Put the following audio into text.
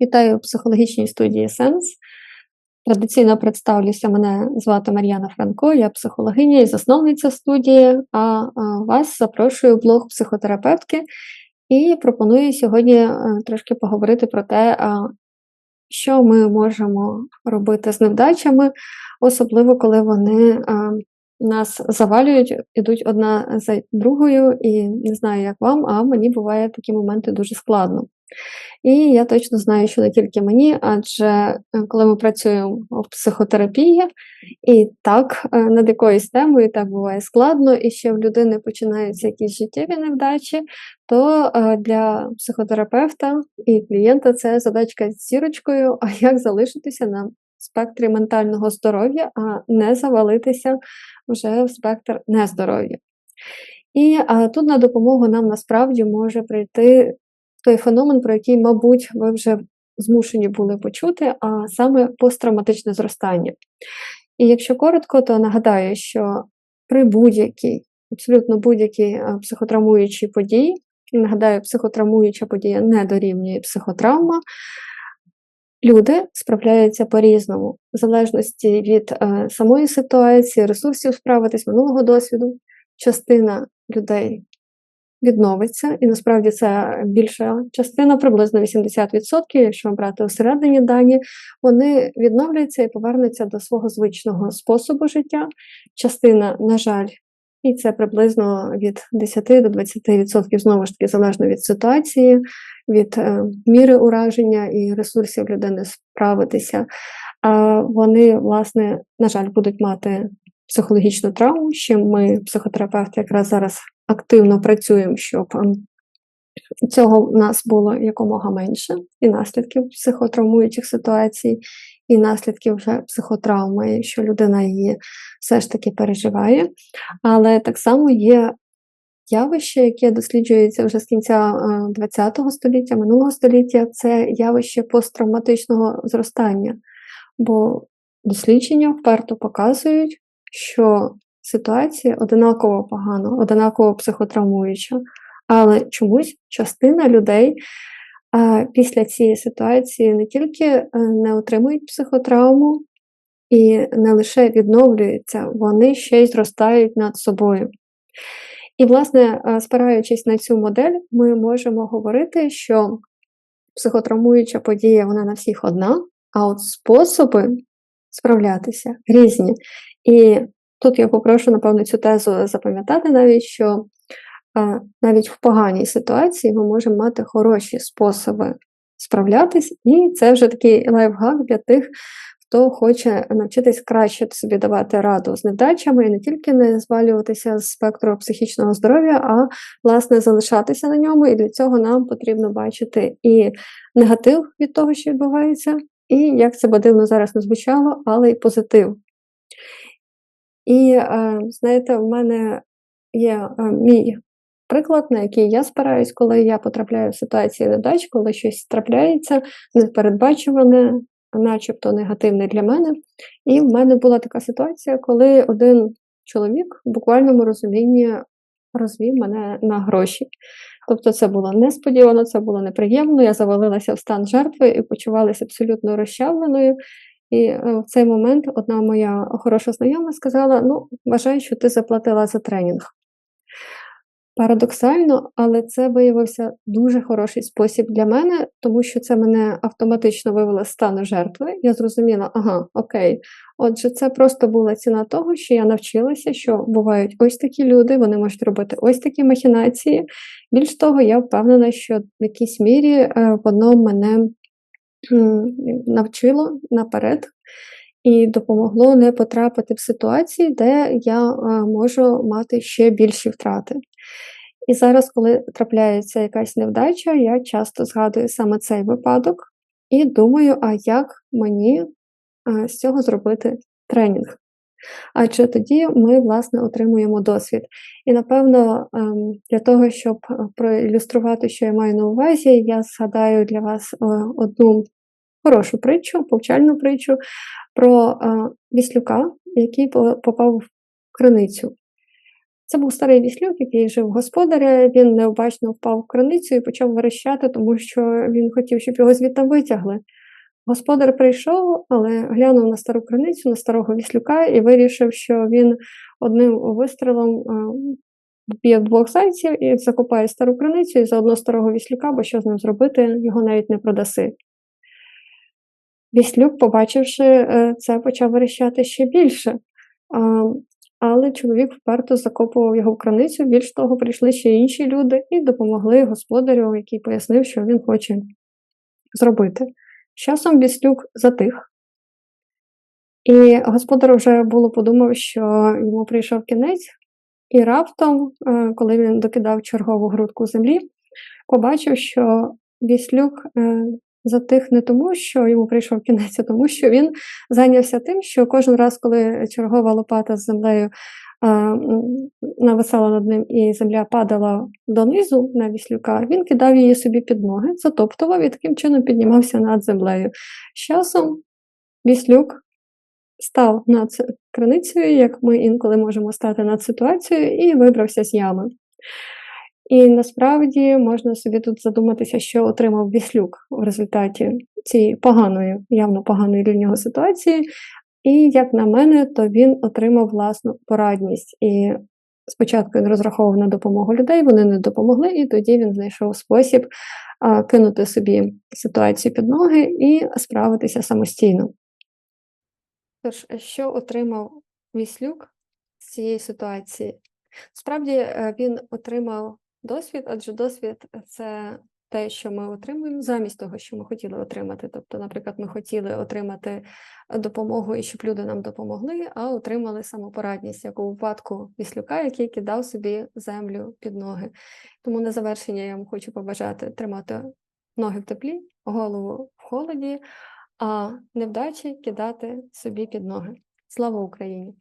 Вітаю у психологічній студії Сенс. Традиційно представлюся, мене звати Мар'яна Франко, я психологиня і засновниця студії, а, вас запрошую в блог психотерапевтки і пропоную сьогодні трошки поговорити про те, що ми можемо робити з невдачами, особливо коли вони нас завалюють, ідуть одна за другою, і не знаю, як вам, а мені буває такі моменти дуже складно. І я точно знаю, що не тільки мені, адже е, коли ми працюємо в психотерапії, і так е, над якоюсь темою так буває складно, і ще в людини починаються якісь життєві невдачі, то е, для психотерапевта і клієнта це задачка з зірочкою, а як залишитися на спектрі ментального здоров'я, а не завалитися вже в спектр нездоров'я. І а, тут на допомогу нам насправді може прийти той феномен, про який, мабуть, ви вже змушені були почути, а саме посттравматичне зростання. І якщо коротко, то нагадаю, що при будь-якій, абсолютно будь-якій психотравмуючій події, нагадаю, психотравмуюча подія не дорівнює психотравма, люди справляються по-різному, в залежності від е, самої ситуації, ресурсів справитись, минулого досвіду. Частина людей відновиться, і насправді це більша частина, приблизно 80%, якщо брати усередині дані, вони відновляться і повернуться до свого звичного способу життя. Частина, на жаль, і це приблизно від 10 до 20%, знову ж таки, залежно від ситуації, від е, міри ураження і ресурсів людини справитися. А вони, власне, на жаль, будуть мати психологічну травму, чим ми, психотерапевти, якраз зараз активно працюємо, щоб ем, цього в нас було якомога менше, і наслідків психотравмуючих ситуацій, і наслідків вже психотравми, якщо людина її все ж таки переживає. Але так само є явище, яке досліджується вже з кінця ХХ е, століття, минулого століття, це явище посттравматичного зростання. Бо дослідження вперто показують, що ситуація одинаково погана, одинаково психотравмуюча, але чомусь частина людей після цієї ситуації не тільки е, не отримують психотравму і не лише відновлюються, вони ще й зростають над собою. І, власне, е, спираючись на цю модель, ми можемо говорити, що психотравмуюча подія вона на всіх одна, а от способи справлятися різні. І тут я попрошу, напевно, цю тезу запам'ятати навіть, що навіть в поганій ситуації ми можемо мати хороші способи справлятись, і це вже такий лайфхак для тих, хто хоче навчитись краще собі давати раду з невдачами і не тільки не звалюватися з спектру психічного здоров'я, а власне залишатися на ньому. І для цього нам потрібно бачити і негатив від того, що відбувається, і як це би дивно зараз не звучало, але й позитив. І, е, знаєте, в мене є е, мій приклад, на який я спираюсь, коли я потрапляю в ситуації недач, коли щось трапляється, непередбачуване, начебто негативне для мене. І в мене була така ситуація, коли один чоловік в буквальному розумінні розвів мене на гроші. Тобто це було несподівано, це було неприємно. Я завалилася в стан жертви і почувалася абсолютно розчавленою. І е, в цей момент одна моя хороша знайома сказала: Ну, вважай, що ти заплатила за тренінг. Парадоксально, але це виявився дуже хороший спосіб для мене, тому що це мене автоматично вивело з стану жертви. Я зрозуміла, ага, окей. Отже, це просто була ціна того, що я навчилася, що бувають ось такі люди, вони можуть робити ось такі махінації. Більш того, я впевнена, що в якійсь мірі е, воно мене навчило наперед і допомогло не потрапити в ситуації, де я можу мати ще більші втрати. І зараз, коли трапляється якась невдача, я часто згадую саме цей випадок і думаю, а як мені з цього зробити тренінг? Адже тоді ми, власне, отримуємо досвід. І, напевно, ем, для того, щоб проілюструвати, що я маю на увазі, я згадаю для вас одну хорошу притчу, повчальну притчу про Віслюка, який попав в криницю. Це був старий віслюк, який жив господаря. Він необачно впав в криницю і почав верещати, тому що він хотів, щоб його звідти витягли. Господар прийшов, але глянув на стару криницю, на старого віслюка і вирішив, що він одним вистрілом е, вб'є двох зайців і закопає стару криницю і заодно старого віслюка, бо що з ним зробити, його навіть не продаси. Віслюк, побачивши е, це, почав верещати ще більше. Але чоловік вперто закопував його в краницю. Більш того, прийшли ще інші люди і допомогли господарю, який пояснив, що він хоче зробити. Часом Віслюк затих, і господар вже було подумав, що йому прийшов кінець, і раптом, е, коли він докидав чергову грудку землі, побачив, що Віслюк е, затих не тому, що йому прийшов кінець, а тому що він зайнявся тим, що кожен раз, коли чергова лопата з землею нависала над ним і земля падала донизу на віслюка, він кидав її собі під ноги, затоптував і таким чином піднімався над землею. З часом віслюк став над криницею, як ми інколи можемо стати над ситуацією, і вибрався з ями. І насправді можна собі тут задуматися, що отримав Віслюк в результаті цієї поганої, явно поганої для нього ситуації. І, як на мене, то він отримав власну порадність. І спочатку він розраховував на допомогу людей, вони не допомогли, і тоді він знайшов спосіб а, кинути собі ситуацію під ноги і справитися самостійно. Тож, що отримав Віслюк з цієї ситуації? Справді е, він отримав досвід, адже досвід це те, що ми отримуємо замість того, що ми хотіли отримати. Тобто, наприклад, ми хотіли отримати допомогу і щоб люди нам допомогли, а отримали самопорадність, як у випадку Віслюка, який кидав собі землю під ноги. Тому на завершення я вам хочу побажати тримати ноги в теплі, голову в холоді, а невдачі кидати собі під ноги. Слава Україні!